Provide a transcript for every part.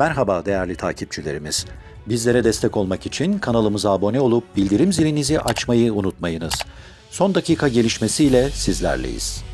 Merhaba değerli takipçilerimiz. Bizlere destek olmak için kanalımıza abone olup bildirim zilinizi açmayı unutmayınız. Son dakika gelişmesiyle sizlerleyiz.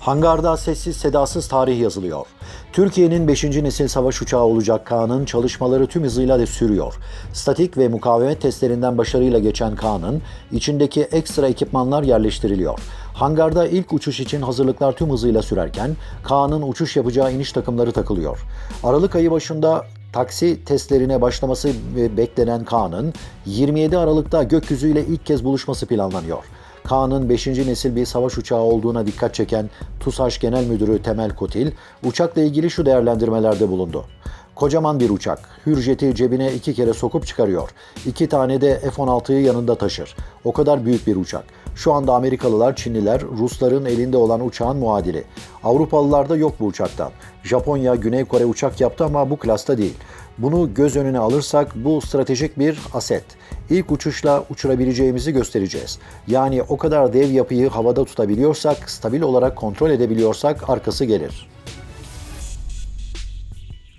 Hangarda sessiz sedasız tarih yazılıyor. Türkiye'nin 5. nesil savaş uçağı olacak Kaan'ın çalışmaları tüm hızıyla de sürüyor. Statik ve mukavemet testlerinden başarıyla geçen Kaan'ın içindeki ekstra ekipmanlar yerleştiriliyor. Hangarda ilk uçuş için hazırlıklar tüm hızıyla sürerken Kaan'ın uçuş yapacağı iniş takımları takılıyor. Aralık ayı başında taksi testlerine başlaması beklenen Kaan'ın 27 Aralık'ta gökyüzüyle ilk kez buluşması planlanıyor. Kaan'ın 5. nesil bir savaş uçağı olduğuna dikkat çeken TUSAŞ Genel Müdürü Temel Kotil, uçakla ilgili şu değerlendirmelerde bulundu. Kocaman bir uçak. Hürjet'i cebine iki kere sokup çıkarıyor. İki tane de F-16'yı yanında taşır. O kadar büyük bir uçak. Şu anda Amerikalılar, Çinliler, Rusların elinde olan uçağın muadili. Avrupalılarda yok bu uçaktan. Japonya, Güney Kore uçak yaptı ama bu klasta değil. Bunu göz önüne alırsak bu stratejik bir aset. İlk uçuşla uçurabileceğimizi göstereceğiz. Yani o kadar dev yapıyı havada tutabiliyorsak, stabil olarak kontrol edebiliyorsak arkası gelir.